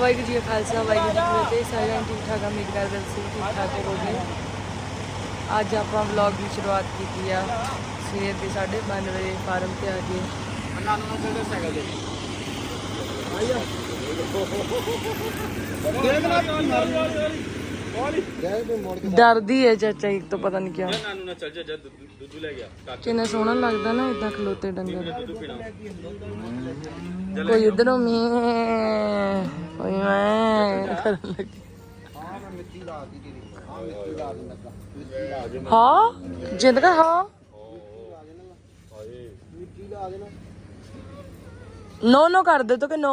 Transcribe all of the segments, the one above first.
ਵਾਹਿਗੁਰੂ ਜੀ ਕਾ ਖਾਲਸਾ ਵਾਹਿਗੁਰੂ ਜੀ ਕੀ ਫਤਿਹ। ਸਾਰਿਆਂ ਨੂੰ ਠੀਕ ਠਾਕ ਉਮੀਦ ਕਰਦੇ ਹਾਂ ਤੁਸੀਂ ਠੀਕ ਠਾਕ ਹੋਵੋਗੇ ਅੱਜ ਆਪਾਂ ਵਲੌਗ ਦੀ ਸ਼ੁਰੂਆਤ ਕੀਤੀ ਆ। ਸਵੇਰ ਦੇ 5:30 ਵਜੇ ਫਾਰਮ ਤੇ ਆ ਗਏ। ਡਰਦੀ ਹੈ ਚਾਚਾ ਇੱਕ ਤੋਂ ਪਤਾ ਨਹੀਂ ਕਿਉਂ। ਨਾਨੂ ਨਾਲ ਚੱਲ ਜਾ ਜਦ ਦੁੱਧ ਲੈ ਗਿਆ। ਕਿੰਨਾ ਸੋਹਣਾ ਲੱਗਦਾ ਨਾ ਇਦਾਂ ਖਲੋਤੇ ਡੰਗਰ। ਕੋਈ ਇਧਰੋਂ ਮੀ ਕੋਈ ਮੈਂ ਕਰਨ ਲੱਗੀ। ਹਾਂ ਜਿੰਦ ਕਾ ਹਾਂ? ਨੋ। ਨੋ ਕਰ ਦੇ ਤੋ ਕਿ ਨੋ?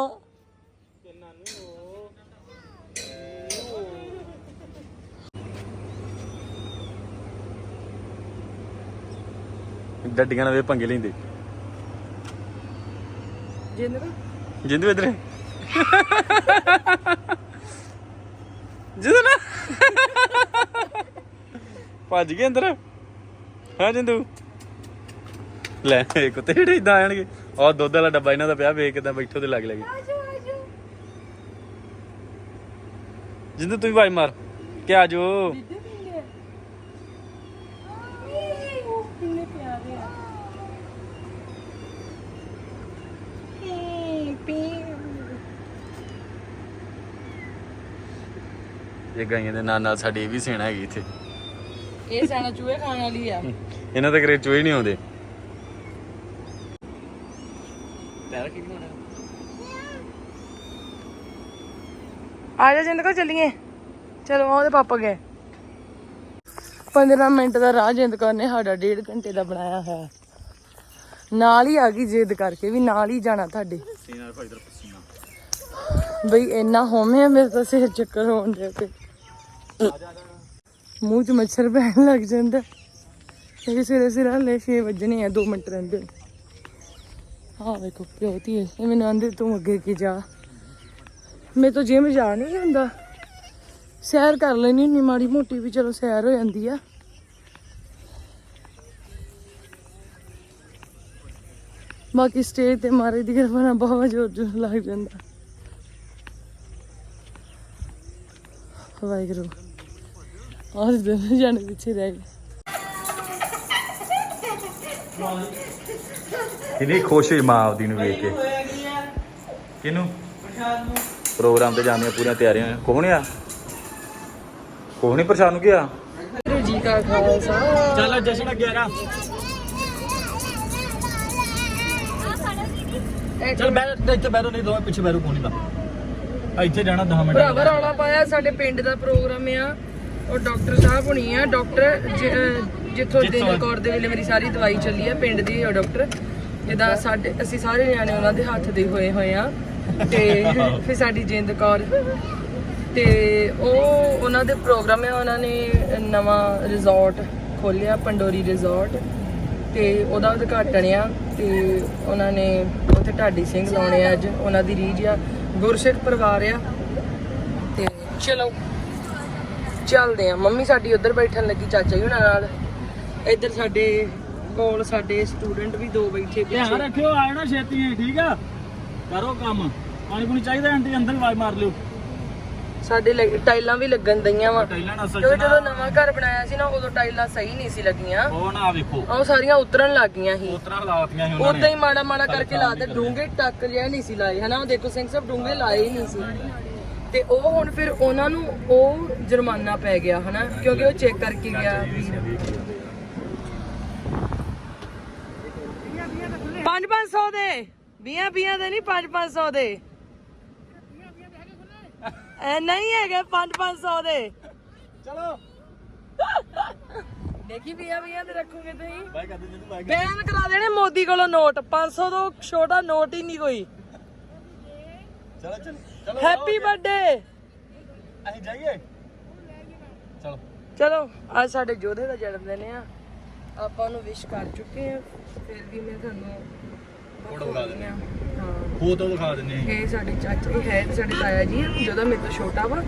ਡੱਡੀਆਂ ਨਾਲ ਵੇ ਪੰਗੇ ਲੈਂਦੇ। ਜਿੰਦ ਕਾ ਜਿੰਦੂ ਇਧਰ ਜਿੰਦੂ ਨਾ। ਭੱਜ ਗਏ ਅੰਦਰ। ਹਾਂ ਜਿੰਦੂ। ਲੈ ਇਹ ਕੁੱਤੇ ਜਿਹੜੇ ਇਦਾਂ ਆਣਗੇ ਆਹ ਦੁੱਧ ਵਾਲਾ ਡੱਬਾ ਇਹਨਾਂ ਦਾ ਪਿਆ ਵੇਖ ਕਿਦਾਂ ਬੈਠੋ ਤੇ ਲੱਗ ਲੱਗੇ। ਜਿੰਦੂ ਤੂੰ ਵੀ ਵਾਈ ਮਾਰ। ਕਿ ਆ ਜੋ ਕਿੰਨੇ ਪਿਆਰੇ ਆ ਇਹ ਗਾਈਆਂ ਦੇ ਨਾਲ ਨਾਲ ਸਾਡੀ ਇਹ ਵੀ ਸੇਣਾ ਹੈਗੀ ਇੱਥੇ। ਇਹ ਸਾਨਾ ਚੂਹੇ ਖਾਣ ਵਾਲੀ ਆ। ਇਹਨਾਂ ਦੇ ਘਰੇ ਚੋਈ ਨਹੀਂ ਆਉਂਦੇ। ਆ ਜਾ ਜਿੰਦ ਕੋ ਚੱਲੀਏ। ਚਲੋ ਉਹਦੇ ਪਾਪਾ ਗਏ। 15 ਮਿੰਟ ਦਾ ਰਾਹ ਜਿੰਦ ਕੌਰ ਨੇ ਸਾਡਾ ਡੇਢ ਘੰਟੇ ਦਾ ਬਣਾਇਆ ਹੋਇਆ। ਨਾਲ ਹੀ ਆ ਗਈ ਜਿੱਦ ਕਰਕੇ ਵੀ ਨਾਲ ਹੀ ਜਾਣਾ ਤੁਹਾਡੇ। ਸੀਨਾ ਭਾਈ ਇਧਰ ਪਸੀਨਾ। ਬਈ ਇੰਨਾ ਹੋਮਿਆ ਮੇਰੇ ਤਾਂ ਸਿਰ ਚੱਕਰ ਹੋਣ ਡਿਆ ਤੇ। ਮੂੰਹ 'ਚ ਮੱਛਰ ਪੈਣ ਲੱਗ ਜਾਂਦਾ। ਇਹ ਸਿਰੇ ਸਿਰ ਹਲੇ 6 ਵਜਣੇ ਆ 2 ਮਿੰਟ ਰਹਿੰਦੇ ਹਾਂ ਵੇਖੋ ਪਿਓਤੀ ਇਹ ਮੈਨੂੰ ਆਂਦੇ ਤੂੰ ਅੱਗੇ ਕੀ ਜਾ। ਮੈਂ ਤਾਂ ਜਿਮ ਜਾ ਨਹੀਂ ਹੁੰਦਾ। ਸੈਰ ਕਰ ਲੈਣੀ ਹੁੰਦੀ, ਮਾੜੀ ਮੋਟੀ ਵੀ ਚਲੋ ਸੈਰ ਹੋ ਜਾਂਦੀ ਆ। ਬਾਕੀ ਸਟੇਜ ਤੇ ਮਾਰੇ ਦੀ ਕਿਰਪਾ ਨਾਲ ਬਹੁਤ ਜ਼ੋਰ ਜ਼ੋਰ ਲੱਗ ਜਾਂਦਾ। ਵਾਹਿਗੁਰੂ। ਆਹ ਦੋਨੋਂ ਜਾਣੇ ਪਿੱਛੇ ਰਹਿ ਗਏ। ਕਿੰਨੀ ਖੁਸ਼ ਹੋਈ ਮਾਂ ਆਪਦੀ ਨੂੰ ਵੇਖ ਕੇ? ਕਿਨੂੰ ਪ੍ਰੋਗਰਾਮ ਤੇ ਜਾਣ ਦੀਆਂ ਪੂਰੀਆਂ ਤਿਆਰੀਆਂ। ਕੋਣ ਆ? ਕੋਹ ਨਹੀਂ ਪ੍ਰਸ਼ਾਦ ਨੂੰ ਗਿਆ? ਜੀ ਕਾ ਖਾਲਸਾ। ਚੱਲ ਜਸ਼ਨ 11 ਚੱਲ ਮੈਂ ਇੱਥੇ ਬੈਠੋ ਨਹੀਂ ਦੋਵੇਂ ਪਿੱਛੇ ਬੈਠੋ ਕੋਣੀ ਦਾ ਇੱਥੇ ਜਾਣਾ 10 ਮਿੰਟ। ਭਰਾਵਾ ਰੌਲਾ ਪਾਇਆ ਸਾਡੇ ਪਿੰਡ ਦਾ ਪ੍ਰੋਗਰਾਮ ਆ। ਉਹ ਡਾਕਟਰ ਸਾਹਿਬ ਹੁਣੀ ਆ ਡਾਕਟਰ ਜਿੱਥੋਂ ਦਿਨ ਕੌਰ ਦੇ ਵੇਲੇ ਮੇਰੀ ਸਾਰੀ ਦਵਾਈ ਚੱਲੀ ਆ ਪਿੰਡ ਦੀ ਉਹ ਡਾਕਟਰ। ਜਿਹਦਾ ਸਾਡੇ ਅਸੀਂ ਸਾਰੇ ਨਿਆਣੇ ਉਹਨਾਂ ਦੇ ਹੱਥ ਦੇ ਹੋਏ ਹੋਏ ਆ। ਤੇ ਫਿਰ ਸਾਡੀ ਜਿੰਦ ਕੌਰ। ਤੇ ਉਹ ਉਹਨਾਂ ਦੇ ਪ੍ਰੋਗਰਾਮ ਹੈ ਉਹਨਾਂ ਨੇ ਨਵਾਂ ਰਿਜ਼ੋਰਟ ਖੋਲਿਆ ਪੰਡੋਰੀ ਰਿਜ਼ੋਰਟ। ਤੇ ਉਹਦਾ ਉਦਘਾਟਨ ਆ ਤੇ ਉਹਨਾਂ ਨੇ ਉੱਥੇ ਢਾਡੀ ਸਿੰਘ ਲਾਉਣੇ ਆ ਅੱਜ ਉਹਨਾਂ ਦੀ ਰੀਝ ਆ। ਗੁਰਸਿੱਖ ਪਰਿਵਾਰ ਆ। ਤੇ ਚਲੋ। ਚੱਲਦੇ ਆ। ਮੰਮੀ ਸਾਡੀ ਉੱਧਰ ਬੈਠਣ ਲੱਗੀ ਚਾਚਾ ਜੀ ਹੁਣਾਂ ਨਾਲ। ਇੱਧਰ ਸਾਡੇ ਕੋਲ ਸਾਡੇ ਸਟੂਡੈਂਟ ਵੀ ਦੋ ਬੈਠੇ ਧਿਆਨ ਰੱਖਿਓ ਆਇਓ ਨਾ ਛੇਤੀ ਠੀਕ ਆ? ਕਰੋ ਕੰਮ। ਪਾਣੀ ਪੂਣੀ ਚਾਹੀਦਾ ਆਂਟੀ ਅੰਦਰ ਆਵਾਜ਼ ਮਾਰ ਲਿਓ। ਸਾਡੇ ਟਾਈਲਾਂ ਵੀ ਲੱਗਣ ਦਈਆਂ ਵਾ। ਟਾਈਲਾਂ ਨਾਲ ਅਸਲ ਕਿਉਂਕਿ ਚ ਜਦੋਂ ਨਵਾਂ ਘਰ ਬਣਾਇਆ ਸੀ ਨਾ ਉਦੋਂ ਟਾਈਲਾਂ ਸਹੀ ਨਹੀਂ ਸੀ ਲੱਗੀਆਂ। ਉਹ ਨਾ ਵੇਖੋ। ਉਹ ਸਾਰੀਆਂ ਉਤਰਨ ਲੱਗ ਗਈਆਂ ਸੀ। ਉਤਰਾਂ ਲਾਤੀਆਂ ਸੀ ਉਹਨਾਂ ਉਦਾਂ ਹੀ ਨੇ। ਮਾੜਾ ਮਾੜਾ ਕਰਕੇ ਲਾਤੇ ਡੂੰਗੇ ਟੱਕ ਜਿਆ ਨਹੀਂ ਸੀ ਲਾਏ। ਹਨਾ ਉਹ ਦੇਖੋ ਸਿੰਘ ਸਾਹਿਬ ਡੂੰਗੇ ਲਾਏ ਹੀ ਨਹੀਂ ਸੀ। ਤੇ ਉਹ ਹੁਣ ਫਿਰ ਉਹਨਾਂ ਨੂੰ ਉਹ ਜੁਰਮਾਨਾ ਪੈ ਗਿਆ ਹਨਾ? ਕਿਉਂਕਿ ਉਹ ਚੈੱਕ ਕਰਕੇ ਗਿਆ। ਵੀਰ 5-500 ਦੇ। 20-20 ਦੇ ਨਹੀਂ 5-500 ਦੇ। ਐ ਨਹੀਂ ਹੈਗੇ 5-500 ਦੇ। ਚਲੋ। ਦੇਖੀ 20-20 ਦੇ ਰੱਖੋਗੇ ਤੁਸੀਂ? ਬੈਨ ਕਰਾ ਦੇਣੇ ਮੋਦੀ ਕੋਲੋਂ ਨੋਟ। 500 ਤੋਂ ਛੋਟਾ ਨੋਟ ਹੀ ਨਹੀਂ ਕੋਈ। ਚਲ ਚਲੋ। ਹੈਪੀ ਬਰਥਡੇ ਅਸੀਂ ਜਾਈਏ? ਚਲੋ। ਚਲੋ ਅੱਜ ਸਾਡੇ ਜੋਧੇ ਦਾ ਜਨਮ ਦਿਨ ਆ। ਆਪਾਂ ਉਹਨੂੰ ਵਿਸ਼ ਕਰ ਚੁੱਕੇ ਆ ਫਿਰ ਵੀ ਮੈਂ ਤੁਹਾਨੂੰ ਫੋਟੋ ਵਿਖਾ ਦਿੰਦੇ ਹਾਂ। ਫੋਟੋ ਵਿਖਾ ਦਿੰਨੇ ਆ। ਇਹ ਸਾਡੇ ਚਾਚਾ ਇਹ ਹੈ ਸਾਡੇ ਤਾਇਆ ਜੀ ਆ, ਜਿਹਦਾ ਮੇਰੇ ਤੋਂ ਛੋਟਾ ਵਾ।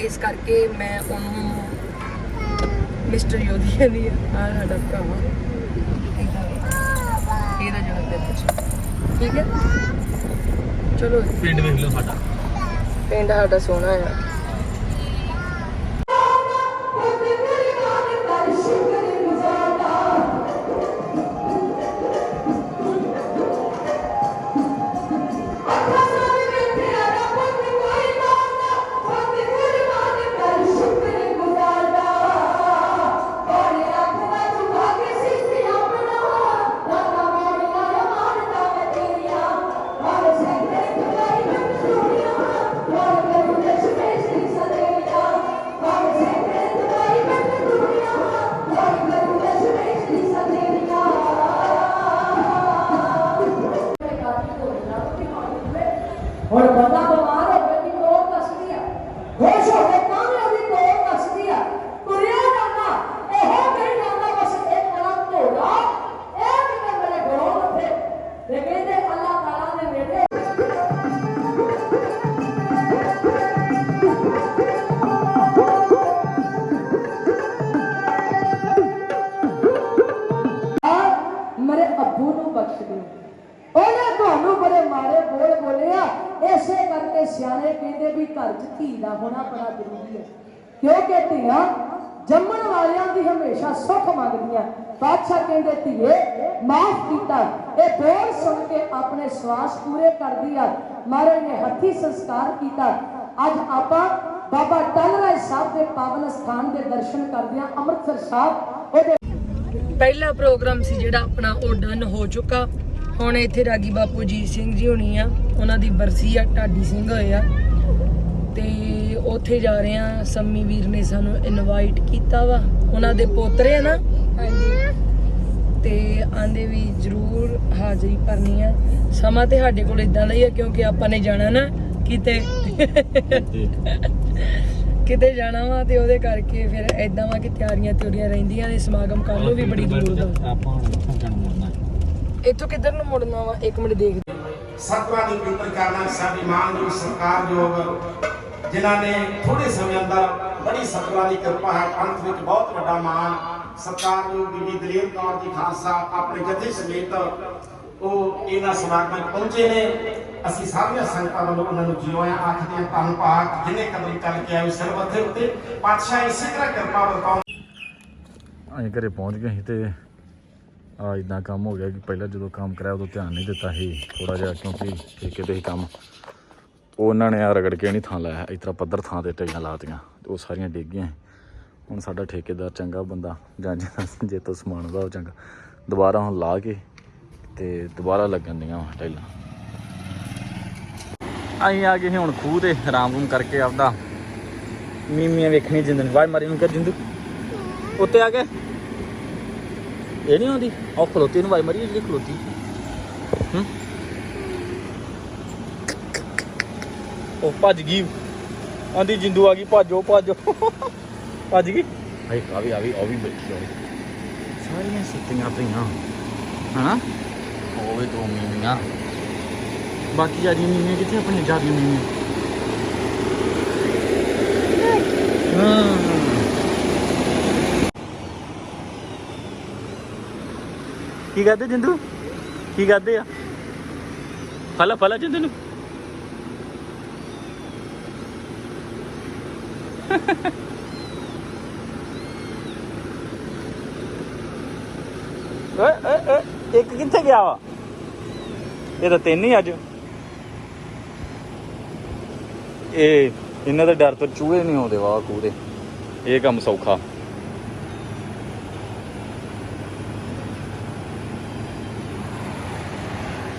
ਇਸ ਕਰਕੇ ਮੈਂ ਉਹਨੂੰ ਮਿਸਟਰ ਯੋਧੀ ਕਹਿੰਦੀ ਆ ਆ ਸਾਡਾ ਭਰਾ। ਵਾ। ਇਹਦਾ ਜਨਮ ਦਿਨ। ਠੀਕ ਹੈ? ਚਲੋ। ਪਿੰਡ ਵੇਖ ਲਓ ਸਾਡਾ। ਪਿੰਡ ਸਾਡਾ ਸੋਹਣਾ ਆ। ਇਸੇ ਸਿਆਣੇ ਕਹਿੰਦੇ ਵੀ ਘਰ 'ਚ ਧੀ ਦਾ ਹੋਣਾ ਬੜਾ ਜ਼ਰੂਰੀ ਹੈ। ਕਿਉਂਕਿ ਧੀਆਂ ਜੰਮਣ ਵਾਲਿਆਂ ਦੀ ਹਮੇਸ਼ਾ ਸੁੱਖ ਮੰਗਦੀਆਂ। ਬਾਦਸ਼ਾਹ ਕਹਿੰਦੇ, ਧੀਏ, ਮਾਫ ਕੀਤਾ। ਇਹ ਬੋਲ ਸੁਣ ਕੇ ਆਪਣੇ ਸਵਾਸ ਪੂਰੇ ਕਰਦੀ ਆ। ਮਹਾਰਾਜ ਨੇ ਹੱਥੀ ਸੰਸਕਾਰ ਕੀਤਾ। ਅੱਜ ਆਪਾਂ ਬਾਬਾ ਟਲ ਰਾਏ ਸਾਹਿਬ ਦੇ ਪਾਵਨ ਸਥਾਨ ਦੇ ਦਰਸ਼ਨ ਕਰਦੇ ਆ ਅੰਮ੍ਰਿਤਸਰ ਸਾਹਿਬ। ਉਹਦੇ ਪਹਿਲਾ ਪ੍ਰੋਗਰਾਮ ਸੀ ਜਿਹੜਾ ਆਪਣਾ ਉਹ ਡਨ ਹੋ ਚੁੱਕਾ। ਹੁਣ ਇੱਥੇ ਰਾਗੀ ਬਾਪੂ ਜੀ ਸਿੰਘ ਜੀ ਹੋਣੀ ਆ ਉਹਨਾਂ ਦੀ ਬਰਸੀ ਆ ਢਾਡੀ ਸਿੰਘ ਹੋਏ ਆ। ਤੇ ਉੱਥੇ ਜਾ ਰਹੇ ਆ ਸੰਮੀ ਵੀਰ ਨੇ ਸਾਨੂੰ ਇਨਵਾਈਟ ਕੀਤਾ ਵਾ। ਉਹਨਾਂ ਦੇ ਪੋਤਰੇ ਆ ਨਾ? ਹਾਂਜੀ। ਤੇ ਆਂਦੇ ਵੀ ਜ਼ਰੂਰ ਹਾਜ਼ਰੀ ਭਰਨੀ ਆ। ਸਮਾਂ ਤੇ ਸਾਡੇ ਕੋਲ ਇਦਾਂ ਦਾ ਹੀ ਆ ਕਿਉਂਕਿ ਆਪਾਂ ਨੇ ਜਾਣਾ ਨਾ ਕਿਤੇ। ਕਿਤੇ ਜਾਣਾ ਵਾ ਤੇ ਉਹਦੇ ਕਰਕੇ ਫਿਰ ਐਦਾਂ ਵਾ ਕਿ ਤਿਆਰੀਆਂ ਤਿਉਰੀਆਂ ਰਹਿੰਦੀਆਂ ਨੇ ਸਮਾਗਮ ਕੱਲ ਨੂੰ ਵੀ ਬੜੀ ਦੂਰ ਦਾ। ਆਪਾਂ ਇੱਥੋਂ ਕਿੱਧਰ ਨੂੰ ਮੁੜਨਾ ਵਾ? ਇੱਕ ਮਿੰਟ ਦੇਖਦੇ ਸਤਿਵਾਂ ਦੀ ਪਵਿੱਤਰ ਕਰਨਾ ਸਾਡੀ ਮਾਨਯੋਗ ਸਰਕਾਰਯੋਗ ਜਿਨ੍ਹਾਂ ਨੇ ਥੋੜੇ ਸਮੇਂ ਅੰਦਰ ਬੜੀ ਸਤਿਵਾਂ ਦੀ ਕਿਰਪਾ ਹੈ ਪੰਥ ਵਿੱਚ ਬਹੁਤ ਵੱਡਾ ਮਾਨ ਸਰਕਾਰਯੋਗ ਬੀਬੀ ਦਲੇਰ ਕੌਰ ਜੀ ਖਾਲਸਾ ਆਪਣੇ ਜਥੇ ਸਮੇਤ ਉਹ ਇਹਨਾਂ ਸਮਾਗਮਾਂ 'ਚ ਪਹੁੰਚੇ ਨੇ। ਅਸੀਂ ਸਾਰੀਆਂ ਸੰਗਤਾਂ ਵੱਲੋਂ ਉਹਨਾਂ ਨੂੰ ਜਿਉਇਆ ਆਖਦੇ ਹਾਂ ਧੰਨ ਪਾਕ ਜਿਨੇ ਕਦਮ ਚੱਲ ਕੇ ਆਏ ਸਰਬੱਥੇ ਉੱਤੇ। ਪਾਤਸ਼ਾਹ ਇਸੇ ਤਰ੍ਹਾਂ ਕਿਰਪਾ ਵਰਤਾਉਣ। ਅਸੀਂ ਘਰੇ ਪਹੁੰਚ ਗਏ ਸੀ ਤੇ ਆ ਇਦਾਂ ਕੰਮ ਹੋ ਗਿਆ ਕਿ ਪਹਿਲਾਂ ਜਦੋਂ ਕੰਮ ਕਰਾਇਆ ਉਦੋਂ ਧਿਆਨ ਨਹੀਂ ਦਿੱਤਾ ਸੀ ਥੋੜਾ ਜਿਹਾ, ਕਿਉਂਕਿ ਠੇਕੇ ਤੇ ਹੀ ਕੰਮ। ਉਹਨਾਂ ਨੇ ਆ ਰਗੜ ਕੇ ਨਹੀਂ ਥਾਂ ਲਾਇਆ, ਇਸ ਤਰ੍ਹਾਂ ਪੱਧਰ ਥਾਂ ਤੇ ਟਾਈਆਂ ਲਾਤੀਆਂ ਉਹ ਸਾਰੀਆਂ ਡਿੱਗ ਗਈਆਂ। ਹੁਣ ਸਾਡਾ ਠੇਕੇਦਾਰ ਚੰਗਾ ਬੰਦਾ, ਜਾਂ ਜੇ ਤੋਂ ਸਮਾਨ ਦਾ ਉਹ ਚੰਗਾ। ਦੁਬਾਰਾ ਹੁਣ ਲਾ ਕੇ ਤੇ ਦੁਬਾਰਾ ਲੱਗਣ ਦੀਆਂ ਟਾਈਲਾਂ। ਅਸੀਂ ਆ ਗਏ ਸੀ ਹੁਣ ਖੂਹ ਤੇ, ਆਰਾਮ ਰੂਮ ਕਰਕੇ ਆਪਦਾ। ਮੀਮੀਆਂ ਵੇਖਣੀ ਜਿੰਦਨ ਵਾਈ ਮਾਰੀ ਨੂੰ ਕਰ ਜਿੰਦੂ। ਉੱਤੇ ਆ ਗਏ। ਇਹ ਨਹੀਂ ਆਉਂਦੀ? ਉਹ ਖਲੋਤੀ ਨੂੰ ਵਾਈ ਮਾਰੀ ਜਿਹੜੀ ਖਲੋਤੀ। ਹੂੰ? ਉਹ ਭੱਜ ਗਈ। ਆਂਦੀ ਜਿੰਦੂ ਆ ਗਈ ਭਾਜੋ ਭਾਜੋ। ਭੱਜ ਗਈ। ਹਾਏ ਆ ਵੀ ਆ ਵੀ ਉਹ ਵੀ ਬੈਠੀ ਹੋਈ ਸਾਰੀਆਂ ਸੁੱਤੀਆਂ ਪਈਆਂ। ਹਨਾ? ਉਹ ਵੀ ਦੋ ਮੀਮੀਆਂ ਬਾਕੀ ਜਿਆਦੀ ਮੀਮੀਆਂ ਕਿੱਥੇ ਆਪਣੀਆਂ ਜਿਆਦੀਆਂ ਮੀਮੀਆਂ ਹਾਂ। ਕੀ ਕਰਦੇ ਜਿੰਦੂ? ਕੀ ਕਰਦੇ ਆ? ਫਲਾ ਫਲਾ ਜਿੰਦੂ ਨੂੰ? ਓਏ ਓਏ ਇੱਕ ਕਿੱਥੇ ਗਿਆ ਵਾ? ਇਹ ਤਾਂ ਤਿੰਨ ਹੀ ਅੱਜ। ਇਹ, ਇਹਨਾਂ ਦੇ ਡਰ ਤੋਂ ਚੂਹੇ ਨਹੀਂ ਆਉਂਦੇ ਵਾ ਕੂਦੇ ਇਹ ਕੰਮ ਸੌਖਾ।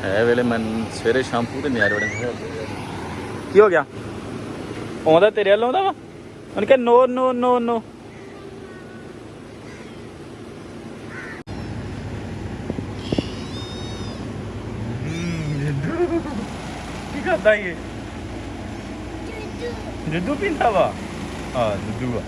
ਐ ਵੇਲੇ ਮੈਂ ਸਵੇਰੇ ਸ਼ੈਂਪੂ ਤੇ ਨਿਆਰ ਵੜੇ ਕੀ ਹੋ ਗਿਆ? ਆਉਂਦਾ ਤੇਰੇ ਵੱਲ ਆਉਂਦਾ ਵਾ? ਉਹਨੇ ਕਿਹਾ ਨੋ ਨੋ ਨੋ ਨੋ ਕੀ ਕਰਦਾ ਇਹ? ਜੱਦੂ ਪੀਂਦਾ ਵਾ? ਹਾਂ ਜੱਦੂ ਆ।